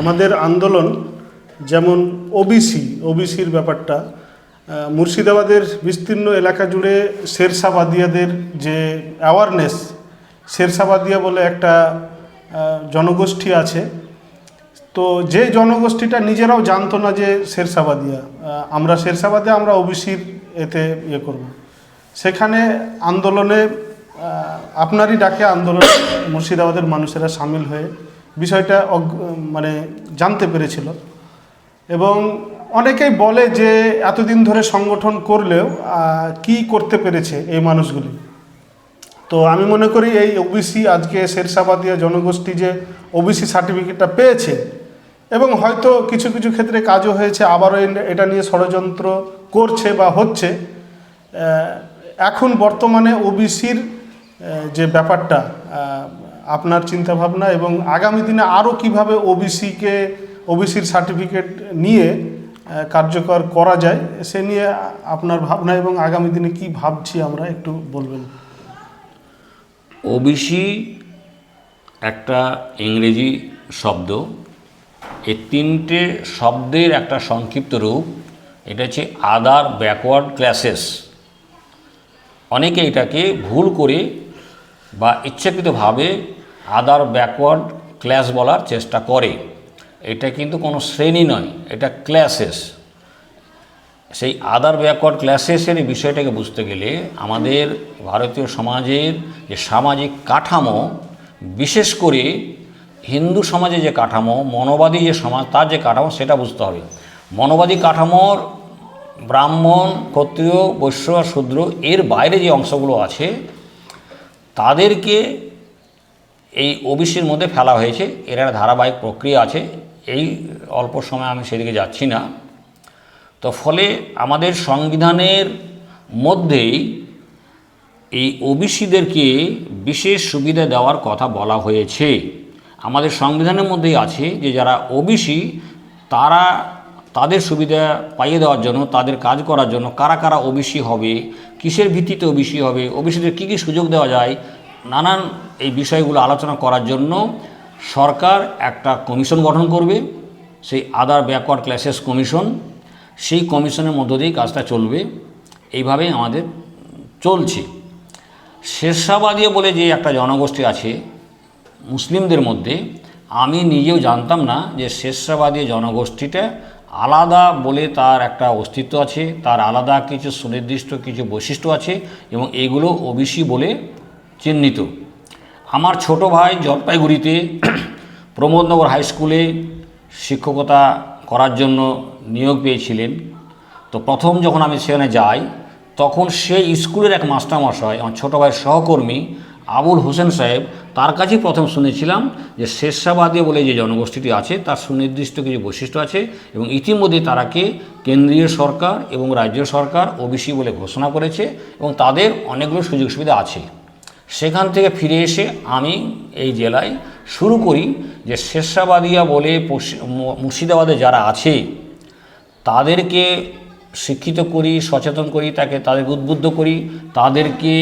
আমাদের আন্দোলন যেমন ওবিসি ওবিসির ব্যাপারটা মুর্শিদাবাদের বিস্তীর্ণ এলাকা জুড়ে শেরশাবাদিয়াদের যে অ্যাওয়ারনেস শেরশাবাদিয়া বলে একটা জনগোষ্ঠী আছে। তো যে জনগোষ্ঠীটা নিজেরাও জানতো না যে শেরশাবাদিয়া আমরা শেরশাবাদিয়া, আমরা ওবিসির এতে ইয়ে করব। সেখানে আন্দোলনে আপনারই ডাকে আন্দোলন মুর্শিদাবাদের মানুষেরা সামিল হয়ে বিষয়টা মানে জানতে পেরেছিল। এবং অনেকেই বলে যে এতদিন ধরে সংগঠন করলেও কি করতে পেরেছে এই মানুষগুলি? তো আমি মনে করি এই ওবিসি আজকে শেরশাবাদিয়া জনগোষ্ঠী যে ওবিসি সার্টিফিকেটটা পেয়েছে, এবং হয়তো কিছু কিছু ক্ষেত্রে কাজও হয়েছে, আবারও এটা নিয়ে ষড়যন্ত্র করছে বা হচ্ছে এখন বর্তমানে ওবিসির যে ব্যাপারটা আপনার চিন্তাভাবনা এবং আগামী দিনে আরও কীভাবে ওবিসিকে ওবিসির সার্টিফিকেট নিয়ে কার্যকর করা যায়, সে নিয়ে আপনার ভাবনা এবং আগামী দিনে কি ভাবছি আমরা একটু বলবেন। ওবিসি একটা ইংরেজি শব্দ। এই তিনটে শব্দের একটা সংক্ষিপ্ত রূপ, এটা হচ্ছে আদার ব্যাকওয়ার্ড ক্লাসেস অনেকে এটাকে ভুল করে বা ইচ্ছাকৃতভাবে আদার ব্যাকওয়ার্ড ক্লাস বলার চেষ্টা করে। এটা কিন্তু কোনো শ্রেণি নয়, এটা ক্লাসেস সেই আদার ব্যাকওয়ার্ড ক্লাসেসের এই বিষয়টাকে বুঝতে গেলে আমাদের ভারতীয় সমাজের যে সামাজিক কাঠামো, বিশেষ করে হিন্দু সমাজে যে কাঠামো, মনোবাদী যে সমাজ, তার যে কাঠামো, সেটা বুঝতে হবে। মনোবাদী কাঠামোর ব্রাহ্মণ, ক্ষত্রিয়, বৈশ্য আর শূদ্র এর বাইরে যে অংশগুলো আছে, তাদেরকে এই ওবিসির মধ্যে ফেলা হয়েছে, এর একটা ধারাবাহিক প্রক্রিয়া আছে, এই অল্প সময় আমি সেদিকে যাচ্ছি না। তো ফলে আমাদের সংবিধানের মধ্যেই এই ওবিসিদেরকে বিশেষ সুবিধা দেওয়ার কথা বলা হয়েছে। আমাদের সংবিধানের মধ্যেই আছে যে যারা ওবিসি তারা তাদের সুবিধা পাইয়ে দেওয়ার জন্য, তাদের কাজ করার জন্য কারা কারা ওবিসি হবে, কিসের ভিত্তিতে ওবিসি হবে ওবিসিদের কী কী সুযোগ দেওয়া যায় নানান এই বিষয়গুলো আলোচনা করার জন্য সরকার একটা কমিশন গঠন করবে, সেই আদার ব্যাকওয়ার্ড ক্লাসেস কমিশন। সেই কমিশনের মধ্য দিয়েই কাজটা চলবে। এইভাবেই আমাদের চলছে। শেরশাবাদীয় বলে যে একটা জনগোষ্ঠী আছে, মুসলিমদের মধ্যে, আমি নিজেও জানতাম না যে শেরশাবাদী জনগোষ্ঠীটা আলাদা বলে তার একটা অস্তিত্ব আছে, তার আলাদা কিছু সুনির্দিষ্ট কিছু বৈশিষ্ট্য আছে এবং এগুলো ওবিসি বলে চিহ্নিত। আমার ছোট ভাই জলপাইগুড়িতে প্রমোদনগর হাই স্কুলে শিক্ষকতা করার জন্য নিয়োগ পেয়েছিলেন। তো প্রথম যখন আমি সেখানে যাই, তখন সেই স্কুলের এক মাস্টারমশাই, আমার ছোটো ভাইয়ের সহকর্মী আবুল হোসেন সাহেব, তার কাছেই প্রথম শুনেছিলাম যে শেরশাবাদী বলে যে জনগোষ্ঠীটি আছে, তার সুনির্দিষ্ট কিছু বৈশিষ্ট্য আছে এবং ইতিমধ্যে তারাকে কেন্দ্রীয় সরকার এবং রাজ্য সরকার, ওবিসি বলে ঘোষণা করেছে এবং তাদের অনেকগুলো সুযোগ সুবিধা আছে। সেখান থেকে ফিরে এসে আমি এই জেলায় শুরু করি যে শেরশাবাদিয়া বলে মুর্শিদাবাদে যারা আছে, তাদেরকে শিক্ষিত করি, সচেতন করি, তাকে তাদেরকে উদ্বুদ্ধ করি, তাদেরকে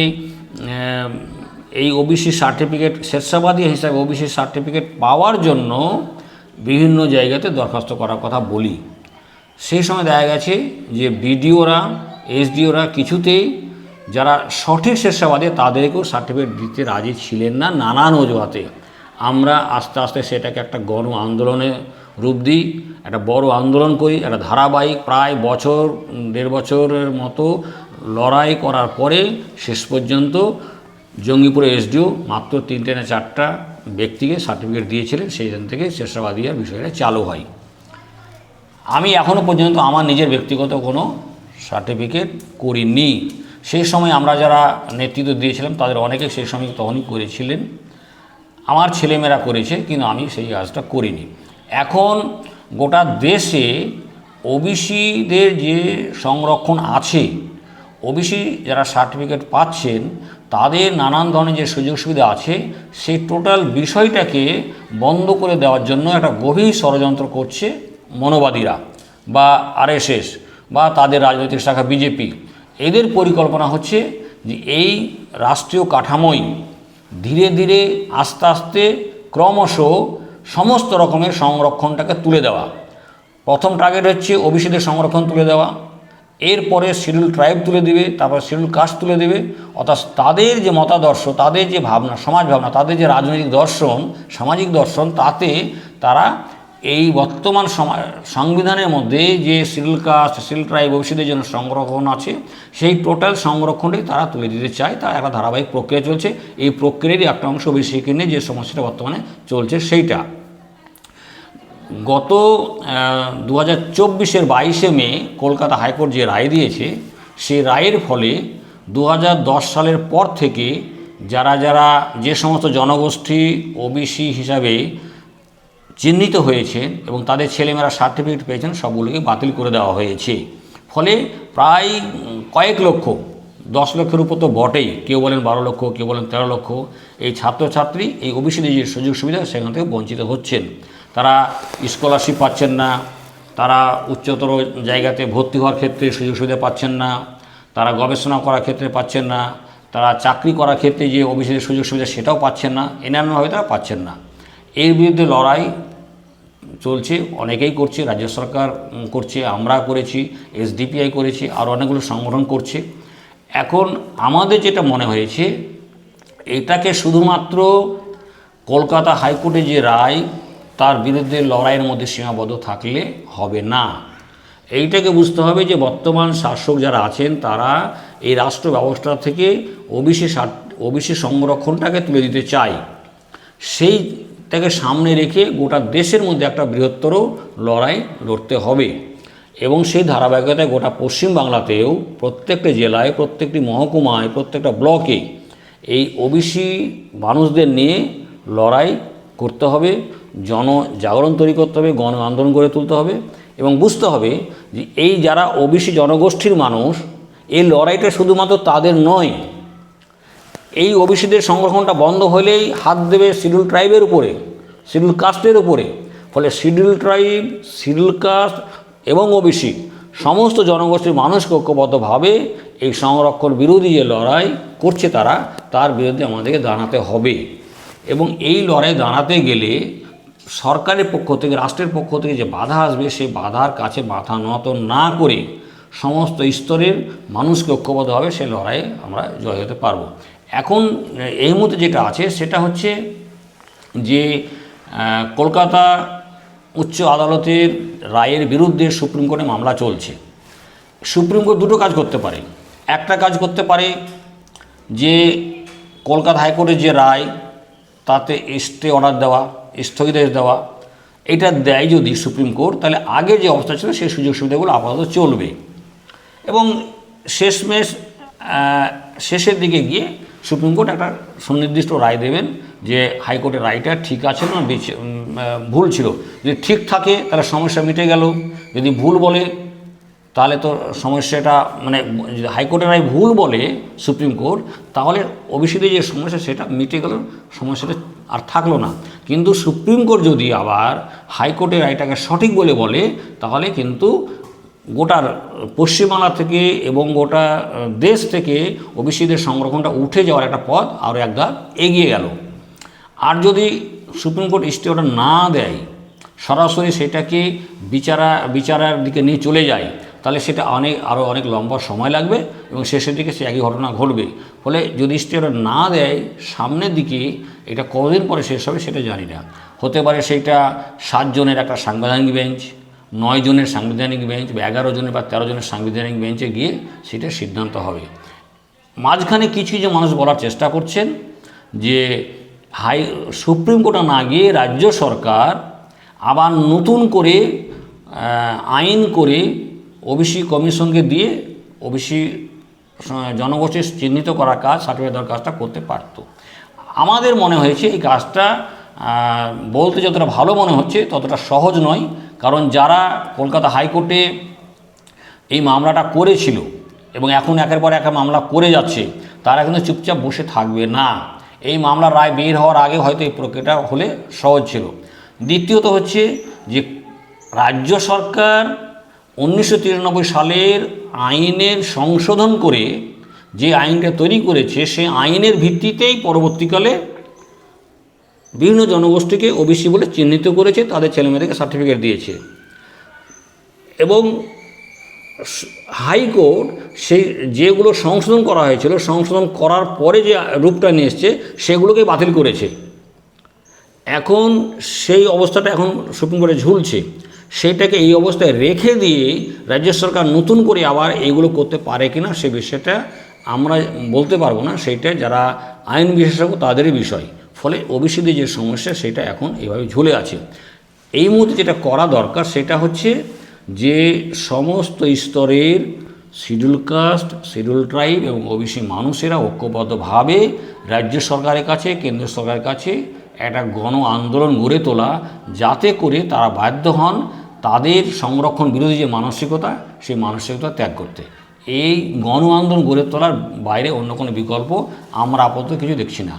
এই ওবিসি সার্টিফিকেট স্বেচ্ছাবাদী হিসাবে ওবিসি সার্টিফিকেট পাওয়ার জন্য বিভিন্ন জায়গাতে দরখাস্ত করার কথা বলি। সেই সময় দেখা গেছে যে বিডিওরা এসডিওরা কিছুতেই যারা সঠিক স্বেচ্ছাবাদী, তাদেরকেও সার্টিফিকেট দিতে রাজি ছিলেন না নানান অজুহাতে। আমরা আস্তে আস্তে সেটাকে একটা গণ আন্দোলনে রূপ দিই, একটা বড় আন্দোলন করি, একটা ধারাবাহিক প্রায় বছর, দেড় বছরের মতো লড়াই করার পরে শেষ পর্যন্ত জঙ্গিপুরে এসডিও মাত্র তিনটে না চারটা ব্যক্তিকে সার্টিফিকেট দিয়েছিলেন, সেইখান থেকে শেষাবাদিয়ার বিষয়টা চালু হয়। আমি এখনও পর্যন্ত আমার নিজের ব্যক্তিগত কোনো সার্টিফিকেট করিনি। সেই সময় আমরা যারা নেতৃত্ব দিয়েছিলাম, তাদের অনেকে সেই সময় তখনই করেছিলেন। আমার ছেলেমেয়েরা করেছে, কিন্তু আমি সেই কাজটা করিনি। এখন গোটা দেশে ওবিসিদের যে সংরক্ষণ আছে, ওবিসি যারা সার্টিফিকেট পাচ্ছেন, তাদের নানান ধরনের যে সুযোগ সুবিধা আছে, সেই টোটাল বিষয়টাকে বন্ধ করে দেওয়ার জন্য একটা গভীর ষড়যন্ত্র করছে মনোবাদীরা বা আরএসএস বা তাদের রাজনৈতিক শাখা বিজেপি। এদের পরিকল্পনা হচ্ছে যে এই রাষ্ট্রীয় কাঠামোই ধীরে ধীরে আস্তে আস্তে ক্রমশ সমস্ত রকমের সংরক্ষণটাকে তুলে দেওয়া। প্রথম টার্গেট হচ্ছে ওবিসিদের সংরক্ষণ তুলে দেওয়া। এরপরে শিডিউল ট্রাইব তুলে দিবে, তারপর শিডিউল কাস্ট তুলে দেবে। অর্থাৎ তাদের যে মতাদর্শ, তাদের যে ভাবনা, সমাজ ভাবনা, তাদের যে রাজনৈতিক দর্শন, সামাজিক দর্শন, তাতে তারা এই বর্তমান সংবিধানের মধ্যে যে শিডিউল কাস্ট শিডিউল ট্রাইব ওবিসিদের জন্য সংরক্ষণ আছে, সেই টোটাল সংরক্ষণটি তারা তুলে দিতে চায়। তার একটা ধারাবাহিক প্রক্রিয়া চলছে। এই প্রক্রিয়ারই একটা অংশ ওবিসিকে নিয়ে যে সমস্যাটা বর্তমানে চলছে সেইটা। গত দু হাজার চব্বিশের বাইশে মে কলকাতা হাইকোর্ট যে রায় দিয়েছে, সেই রায়ের ফলে দু হাজার দশ সালের পর থেকে যারা যারা যে সমস্ত জনগোষ্ঠী, ওবিসি হিসাবে চিহ্নিত হয়েছে এবং তাদের ছেলেমেয়েরা সার্টিফিকেট পেয়েছেন, সবগুলোকে বাতিল করে দেওয়া হয়েছে। ফলে প্রায় কয়েক লক্ষ, দশ লক্ষের উপর তো বটেই, কেউ বলেন বারো লক্ষ, কেউ বলেন তেরো লক্ষ, এই ছাত্রছাত্রী, এই ওবিসিদের যে সুযোগ সুবিধা, সেখান থেকে বঞ্চিত হচ্ছেন। তারা স্কলারশিপ পাচ্ছেন না, তারা উচ্চতর জায়গাতে ভর্তি হওয়ার ক্ষেত্রে সুযোগ সুবিধা পাচ্ছেন না, তারা গবেষণা করার ক্ষেত্রে পাচ্ছেন না, তারা চাকরি করার ক্ষেত্রে যে ওবিসিদের সুযোগ সুবিধা, সেটাও পাচ্ছেন না, এনান্যভাবে তারা পাচ্ছেন না। এর বিরুদ্ধে লড়াই চলছে, অনেকেই করছে, রাজ্য সরকার করছে, আমরা করেছি, এসডিপিআই করেছি, আর অনেকগুলো সংগঠন করছে। এখন আমাদের যেটা মনে হয়েছে, এটাকে শুধুমাত্র কলকাতা হাইকোর্টে যে রায়, তার বিরুদ্ধে লড়াইয়ের মধ্যে সীমাবদ্ধ থাকলে হবে না। এইটাকে বুঝতে হবে যে বর্তমান শাসক যারা আছেন, তারা এই রাষ্ট্র ব্যবস্থা থেকে ওবিসি ওবিসি সংরক্ষণটাকে তুলে দিতে চায়। সেইটাকে সামনে রেখে গোটা দেশের মধ্যে একটা বৃহত্তর লড়াই লড়তে হবে। এবং সেই ধারাবাহিকতায় গোটা পশ্চিমবাংলাতেও প্রত্যেকটা জেলায়, প্রত্যেকটি মহকুমায়, প্রত্যেকটা ব্লকে এই ওবিসি মানুষদের নিয়ে লড়াই করতে হবে জন জাগরণ তৈরি করতে হবে, গণ আন্দোলন গড়ে তুলতে হবে এবং বুঝতে হবে যে এই যারা ওবিসি জনগোষ্ঠীর মানুষ, এই লড়াইটা শুধুমাত্র তাদের নয় এই ওবিসিদের সংরক্ষণটা বন্ধ হলেই হাত দেবে শিডিউল ট্রাইবের উপরে, শিডিউল কাস্টের উপরে। ফলে শিডিউল ট্রাইব, শিডিউল কাস্ট এবং ওবিসি সমস্ত জনগোষ্ঠীর মানুষকে ঐক্যবদ্ধভাবে এই সংরক্ষণ বিরোধী যে লড়াই করছে তারা, তার বিরুদ্ধে আমাদেরকে দাঁড়াতে হবে। এবং এই লড়াই দাঁড়াতে গেলে সরকারের পক্ষ থেকে, রাষ্ট্রের পক্ষ থেকে যে বাধা আসবে, সেই বাধার কাছে মাথা নত না করে সমস্ত স্তরের মানুষকে ঐক্যবদ্ধ হবে সেই লড়াইয়ে আমরা জয় হতে পারব। এখন এই মুহূর্তে যেটা আছে, সেটা হচ্ছে যে কলকাতা উচ্চ আদালতের রায়ের বিরুদ্ধে সুপ্রিম কোর্টে মামলা চলছে। সুপ্রিম কোর্ট দুটো কাজ করতে পারে। একটা কাজ করতে পারে যে, কলকাতা হাইকোর্টের যে রায়, তাতে স্টে অর্ডার দেওয়া স্থগিতাদেশ দেওয়া, এটা দেয় যদি সুপ্রিম কোর্ট, তাহলে আগে যে অবস্থা ছিল, সেই সুযোগ সুবিধাগুলো আপাতত চলবে। এবং শেষমেশ শেষের দিকে গিয়ে সুপ্রিম কোর্ট একটা সুনির্দিষ্ট রায় দেবেন যে হাইকোর্টের রায়টা ঠিক আছে না ভুল ছিল। যদি ঠিক থাকে, তাহলে সমস্যা মিটে গেল। যদি ভুল বলে, তাহলে তো সমস্যাটা মানে যদি হাইকোর্টের রায় ভুল বলে সুপ্রিম কোর্ট, তাহলে ওবিসিদের যে সমস্যা, সেটা মিটে গেল, সমস্যাটা আর থাকল না। কিন্তু সুপ্রিম কোর্ট যদি আবার হাইকোর্টের রায়টাকে সঠিক বলে বলে, তাহলে কিন্তু গোটার পশ্চিমবাংলা থেকে এবং গোটা দেশ থেকে ওবিসিদের সংরক্ষণটা উঠে যাওয়ার একটা পথ আরও এক ধাপ এগিয়ে গেল। আর যদি সুপ্রিম কোর্ট স্টে অর্ডার না দেয়, সরাসরি সেটাকে বিচারা, বিচারার দিকে নিয়ে চলে যায়, তাহলে সেটা অনেক, আরও অনেক লম্বা সময় লাগবে এবং শেষের দিকে সে একই ঘটনা ঘটবে। ফলে যদি স্টে অর্ডার না দেয়, সামনের দিকে এটা কতদিন পরে শেষ হবে সেটা জানি না। হতে পারে সেইটা সাতজনের একটা সাংবিধানিক বেঞ্চ নয় জনের সাংবিধানিক বেঞ্চ বা এগারো জনের বা তেরো জনের সাংবিধানিক বেঞ্চে গিয়ে সেটা সিদ্ধান্ত হবে। মাঝখানে কিছু যে মানুষ বলার চেষ্টা করছেন যে হাই, সুপ্রিম কোর্টে না গিয়ে রাজ্য সরকার আবার নতুন করে আইন করে ওবিসি কমিশনকে দিয়ে ওবিসি জনগোষ্ঠী চিহ্নিত করার কাজ, সার্টিফিকেট দেওয়ার কাজটা করতে পারত। আমাদের মনে হয়েছে এই কাজটা বলতে যতটা ভালো মনে হচ্ছে ততটা সহজ নয়। কারণ যারা কলকাতা হাইকোর্টে এই মামলাটা করেছিল এবং এখন একের পর এক মামলা করে যাচ্ছে, তারা কিন্তু চুপচাপ বসে থাকবে না। এই মামলার রায় বের হওয়ার আগে হয়তো এই প্রক্রিয়াটা হলে সহজ ছিল। দ্বিতীয়ত হচ্ছে যে রাজ্য সরকার উনিশশো তিরানব্বই সালের আইনের সংশোধন করে যে আইনটা তৈরি করেছে সেই আইনের ভিত্তিতেই পরবর্তীকালে বিভিন্ন জনগোষ্ঠীকে ওবিসি বলে চিহ্নিত করেছে, তাদের ছেলেমেয়েদেরকে সার্টিফিকেট দিয়েছে। এবং হাইকোর্ট সেই যেগুলো সংশোধন করা হয়েছিল, সংশোধন করার পরে যে রূপটা নিয়ে এসছে, সেগুলোকে বাতিল করেছে। এখন সেই অবস্থাটা এখন সুপ্রিম কোর্টে ঝুলছে। সেইটাকে এই অবস্থায় রেখে দিয়ে রাজ্য সরকার নতুন করে আবার এগুলো করতে পারে কিনা, সে বিষয়টা আমরা বলতে পারব না। সেইটা যারা আইন বিশেষজ্ঞ, তাদেরই বিষয়। ফলে ওবিসিদের যে সমস্যা, সেটা এখন এভাবে ঝুলে আছে। এই মুহূর্তে যেটা করা দরকার, সেটা হচ্ছে যে সমস্ত স্তরের শিডিউল কাস্ট, শিডিউল ট্রাইব এবং ওবিসি মানুষেরা ঐক্যবদ্ধভাবে রাজ্য সরকারের কাছে, কেন্দ্র সরকারের কাছে একটা গণ আন্দোলন গড়ে তোলা, যাতে করে তারা বাধ্য হন তাদের সংরক্ষণ বিরোধী যে মানসিকতা, সেই মানসিকতা ত্যাগ করতে। এই গণ আন্দোলন গড়ে তোলার বাইরে অন্য কোনো বিকল্প আমরা আপাতত কিছু দেখছি না।